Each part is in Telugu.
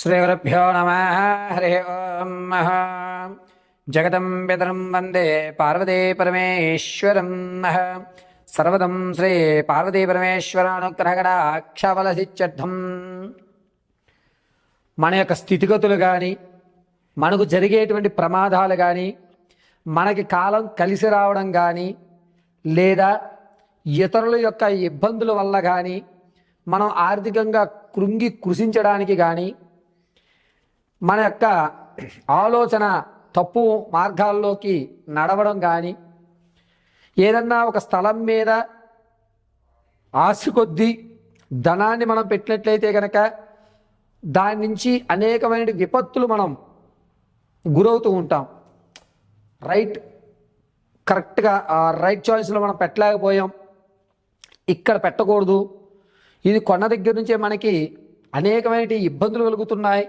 శ్రీగురుభ్యో నమ. హరి ఓం జగతం పితరం వందే పార్వతీ పరమేశ్వరం సర్వదం శ్రీ పార్వతీ పరమేశ్వరానుగ్రహగడాక్షవలసిత్యర్థం మన యొక్క స్థితిగతులు కానీ మనకు జరిగేటువంటి ప్రమాదాలు కానీ మనకి కాలం కలిసి రావడం కానీ లేదా ఇతరుల యొక్క ఇబ్బందుల వల్ల కానీ మనం ఆర్థికంగా కృంగి కృషించడానికి కానీ మన యొక్క ఆలోచన తప్పు మార్గాల్లోకి నడవడం కానీ ఏదన్నా ఒక స్థలం మీద ఆశ కొద్దీ ధనాన్ని మనం పెట్టినట్లయితే కనుక దాని నుంచి అనేకమైన విపత్తులు మనం గురవుతూ ఉంటాం. రైట్ కరెక్ట్గా ఆ రైట్ చాయిస్లో మనం పెట్టలేకపోయాం. ఇక్కడ పెట్టకూడదు. ఇది కొన్న దగ్గర నుంచే మనకి అనేకమైన ఇబ్బందులు కలుగుతున్నాయి.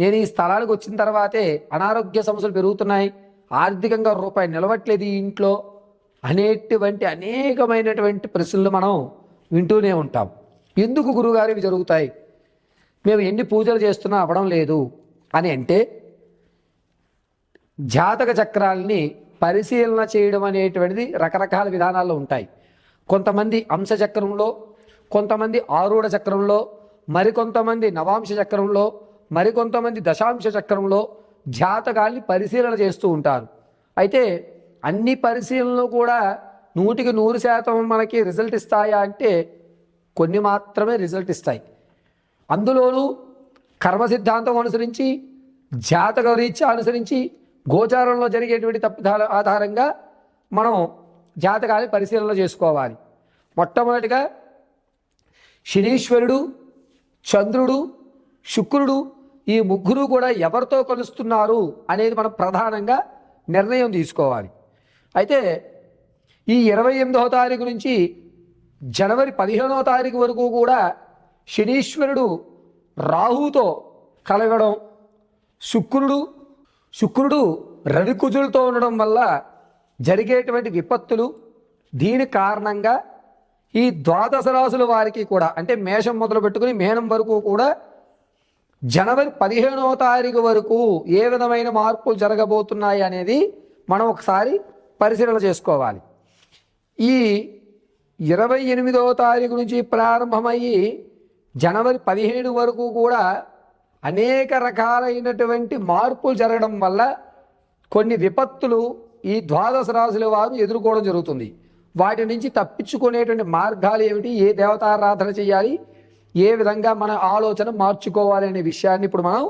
నేను ఈ స్థలానికి వచ్చిన తర్వాతే అనారోగ్య సమస్యలు పెరుగుతున్నాయి. ఆర్థికంగా రూపాయి నిలవట్లేదు ఈ ఇంట్లో. అనేటువంటి అనేకమైనటువంటి ప్రశ్నలు మనం వింటూనే ఉంటాం. ఎందుకు గురుగారు ఇవి జరుగుతాయి? మేము ఎన్ని పూజలు చేస్తున్నా అవ్వడం లేదు. అని అంటే జాతక చక్రాల్ని పరిశీలన చేయడం అనేటువంటిది రకరకాల విధానాల్లో ఉంటాయి. కొంతమంది అంశ చక్రంలో కొంతమంది ఆరూఢ చక్రంలో మరికొంతమంది నవాంశ చక్రంలో మరికొంతమంది దశాంశ చక్రంలో జాతకాల్ని పరిశీలన చేస్తూ ఉంటారు. అయితే అన్ని పరిశీలనలు కూడా నూటికి నూరు శాతం మనకి రిజల్ట్ ఇస్తాయా అంటే కొన్ని మాత్రమే రిజల్ట్ ఇస్తాయి. అందులోనూ కర్మ సిద్ధాంతం అనుసరించి జాతక రీత్యా అనుసరించి గోచారంలో జరిగేటువంటి తప్పిదాల ఆధారంగా మనం జాతకాన్ని పరిశీలన చేసుకోవాలి. మొట్టమొదటిగా శనీశ్వరుడు చంద్రుడు శుక్రుడు ఈ ముగ్గురు కూడా ఎవరితో కలుస్తున్నారు అనేది మనం ప్రధానంగా నిర్ణయం తీసుకోవాలి. అయితే ఈ ఇరవై ఎనిమిదవ తారీఖు నుంచి జనవరి పదిహేనవ తారీఖు వరకు కూడా శనీశ్వరుడు రాహుతో కలగడం శుక్రుడు శుక్రుడు రవికుజులతో ఉండడం వల్ల జరిగేటువంటి విపత్తులు దీని కారణంగా ఈ ద్వాదశ రాశుల వారికి కూడా అంటే మేషం మొదలు పెట్టుకుని మేనం వరకు కూడా జనవరి పదిహేనవ తారీఖు వరకు ఏ విధమైన మార్పులు జరగబోతున్నాయి అనేది మనం ఒకసారి పరిశీలన చేసుకోవాలి. ఈ ఇరవై ఎనిమిదవ తారీఖు నుంచి ప్రారంభమయ్యి జనవరి పదిహేడు వరకు కూడా అనేక రకాలైనటువంటి మార్పులు జరగడం వల్ల కొన్ని విపత్తులు ఈ ద్వాదశ రాశుల వారు ఎదుర్కోవడం జరుగుతుంది. వాటి నుంచి తప్పించుకునేటువంటి మార్గాలు ఏమిటి? ఏ దేవతారాధన చేయాలి? ఏ విధంగా మన ఆలోచన మార్చుకోవాలి అనే విషయాన్ని ఇప్పుడు మనం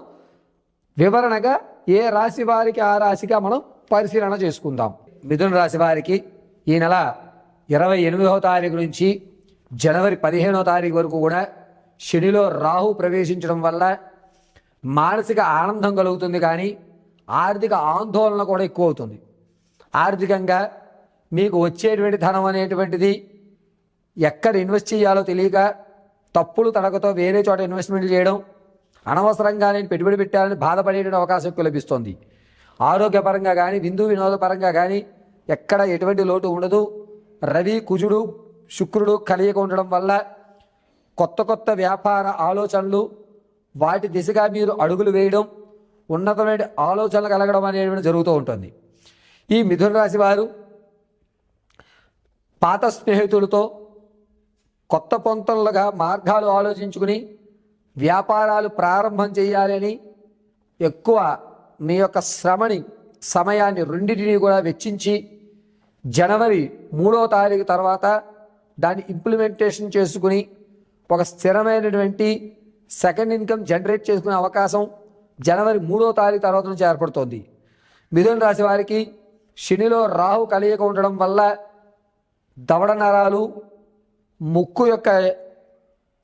వివరణగా ఏ రాశి వారికి ఆ రాశిగా మనం పరిశీలన చేసుకుందాం. మిథున రాశి వారికి ఈ నెల ఇరవై ఎనిమిదవ తారీఖు నుంచి జనవరి పదిహేనవ తారీఖు వరకు కూడా శనిలో రాహు ప్రవేశించడం వల్ల మానసిక ఆనందం కలుగుతుంది కానీ ఆర్థిక ఆందోళన కూడా ఎక్కువ అవుతుంది. ఆర్థికంగా మీకు వచ్చేటువంటి ధనం అనేటువంటిది ఎక్కడ ఇన్వెస్ట్ చేయాలో తెలియక తప్పులు తడకతో వేరే చోట ఇన్వెస్ట్మెంట్ చేయడం అనవసరంగా నేను పెట్టుబడి పెట్టాలని బాధపడేటువంటి అవకాశం ఎక్కువ లభిస్తుంది. ఆరోగ్యపరంగా కానీ విందు వినోదపరంగా కానీ ఎక్కడ ఎటువంటి లోటు ఉండదు. రవి కుజుడు శుక్రుడు కలియక ఉండడం వల్ల కొత్త కొత్త వ్యాపార ఆలోచనలు వాటి దిశగా మీరు అడుగులు వేయడం ఉన్నతమైన ఆలోచనలు కలగడం అనేటువంటి జరుగుతూ ఉంటుంది. ఈ మిథున రాశి వారు పాత స్నేహితులతో కొత్త పొంతలుగా మార్గాలు ఆలోచించుకుని వ్యాపారాలు ప్రారంభం చేయాలని ఎక్కువ మీ యొక్క శ్రమని సమయాన్ని రెండింటిని కూడా వెచ్చించి జనవరి మూడో తారీఖు తర్వాత దాన్ని ఇంప్లిమెంటేషన్ చేసుకుని ఒక స్థిరమైనటువంటి సెకండ్ ఇన్కమ్ జనరేట్ చేసుకునే అవకాశం జనవరి మూడో తారీఖు తర్వాత నుంచి ఏర్పడుతోంది. మిథున రాశి వారికి శనిలో రాహు కలియక ఉండడం వల్ల దవడ నరాలు ముక్కు యొక్క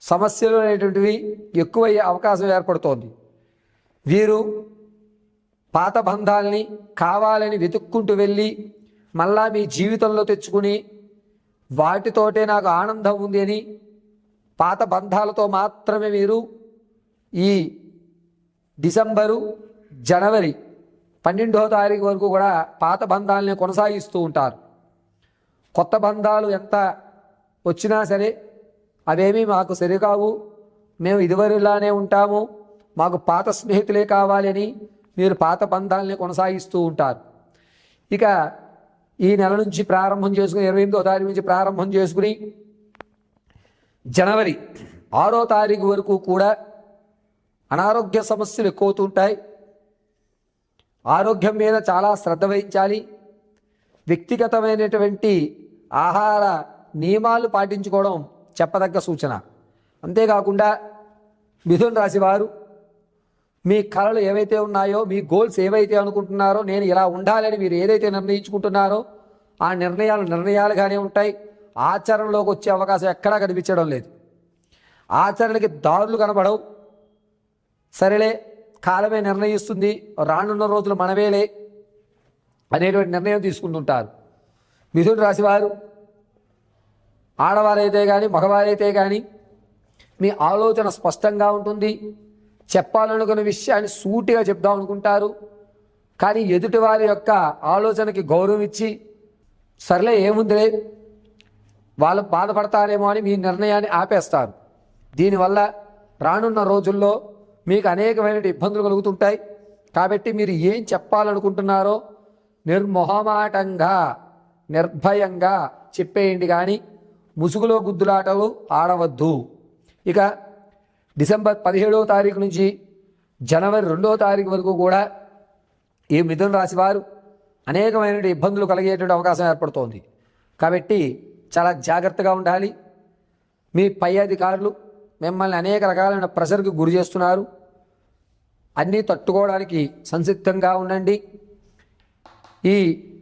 సమస్యలు అనేటువంటివి ఎక్కువయ్యే అవకాశం ఏర్పడుతోంది. వీరు పాత బంధాలని కావాలని వెతుక్కుంటూ వెళ్ళి మళ్ళా మీ జీవితంలో తెచ్చుకుని వాటితోటే నాకు ఆనందం ఉంది అని పాత బంధాలతో మాత్రమే మీరు ఈ డిసెంబరు జనవరి పన్నెండవ తారీఖు వరకు కూడా పాత బంధాలని కొనసాగిస్తూ ఉంటారు. కొత్త బంధాలు ఎంత వచ్చినా సరే అవేమీ మాకు సరికావు. మేము ఇదివరిలానే ఉంటాము. మాకు పాత స్నేహితులే కావాలని మీరు పాత బంధాలని కొనసాగిస్తూ ఉంటారు. ఇక ఈ నెల నుంచి ప్రారంభం చేసుకుని ఇరవై ఎనిమిదో తారీఖు నుంచి ప్రారంభం చేసుకుని జనవరి ఆరో తారీఖు వరకు కూడా అనారోగ్య సమస్యలు ఎక్కువ అవుతుంటాయి ఆరోగ్యం మీద చాలా శ్రద్ధ వహించాలి. వ్యక్తిగతమైనటువంటి ఆహార నియమాలు పాటించుకోవడం చెప్పదగ్గ సూచన. అంతేకాకుండా మిథున్ రాశి వారు మీ కళలు ఏవైతే ఉన్నాయో మీ గోల్స్ ఏవైతే అనుకుంటున్నారో నేను ఇలా ఉండాలని మీరు ఏదైతే నిర్ణయించుకుంటున్నారో ఆ నిర్ణయాలు నిర్ణయాలుగానే ఉంటాయి. ఆచరణలోకి వచ్చే అవకాశం ఎక్కడా కనిపించడం లేదు. ఆచరణకి దారులు కనబడవు. సరేలే కాలమే నిర్ణయిస్తుంది. రానున్న రోజులు మనవేలే అనేటువంటి నిర్ణయం తీసుకుంటుంటారు. మిథున రాశి వారు ఆడవారైతే కానీ మగవారైతే కానీ మీ ఆలోచన స్పష్టంగా ఉంటుంది. చెప్పాలనుకున్న విషయాన్ని సూటిగా చెప్దాం అనుకుంటారు. కానీ ఎదుటి వారి యొక్క ఆలోచనకి గౌరవం ఇచ్చి సర్లే ఏముందిలే వాళ్ళు బాధపడతారేమో అని మీ నిర్ణయాన్ని ఆపేస్తారు. దీనివల్ల రానున్న రోజుల్లో మీకు అనేకమైన ఇబ్బందులు కలుగుతుంటాయి. కాబట్టి మీరు ఏం చెప్పాలనుకుంటున్నారో నిర్మొహమాటంగా నిర్భయంగా చెప్పేయండి కానీ ముసుగులో గుద్దులాటలు ఆడవద్దు. ఇక డిసెంబర్ పదిహేడవ తారీఖు నుంచి జనవరి రెండవ తారీఖు వరకు కూడా ఈ మిథున రాశి వారు అనేకమైన ఇబ్బందులు కలిగేటువంటి అవకాశం ఏర్పడుతోంది. కాబట్టి చాలా జాగ్రత్తగా ఉండాలి. మీ పై అధికారులు మిమ్మల్ని అనేక రకాలైన ప్రెషర్కి గురి చేస్తున్నారు. అన్నీ తట్టుకోవడానికి సంసిద్ధంగా ఉండండి. ఈ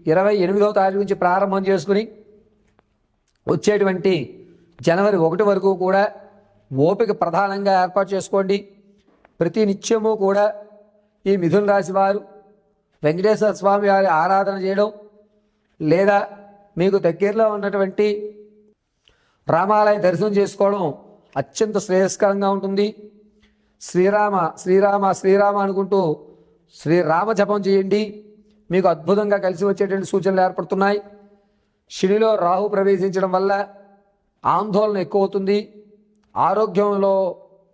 ఇరవై ఎనిమిదవ తారీఖు నుంచి ప్రారంభం చేసుకుని వచ్చేటువంటి జనవరి ఒకటి వరకు కూడా ఓపిక ప్రధానంగా ఏర్పాటు చేసుకోండి. ప్రతి నిత్యము కూడా ఈ మిథున రాశి వారు వెంకటేశ్వర స్వామి వారి ఆరాధన చేయడం లేదా మీకు దగ్గరలో ఉన్నటువంటి రామాలయ దర్శనం చేసుకోవడం అత్యంత శ్రేయస్కరంగా ఉంటుంది. శ్రీరామ శ్రీరామ శ్రీరామ అనుకుంటూ శ్రీరామ జపం చేయండి. మీకు అద్భుతంగా కలిసి వచ్చేటువంటి సూచనలు ఏర్పడుతున్నాయి. శనిలో రాహు ప్రవేశించడం వల్ల ఆందోళన ఎక్కువ అవుతుంది ఆరోగ్యంలో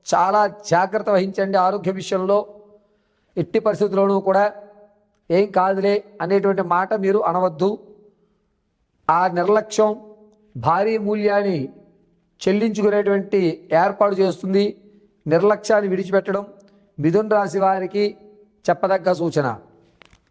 చాలా జాగ్రత్త వహించండి ఆరోగ్య విషయంలో. ఎట్టి పరిస్థితుల్లోనూ కూడా ఏం కాదులే అనేటువంటి మాట మీరు అనవద్దు. ఆ నిర్లక్ష్యం భారీ మూల్యాన్ని చెల్లించుకునేటువంటి ఏర్పాటు చేస్తుంది. నిర్లక్ష్యాన్ని విడిచిపెట్టడం మిథున్ రాశి వారికి చెప్పదగ్గ సూచన.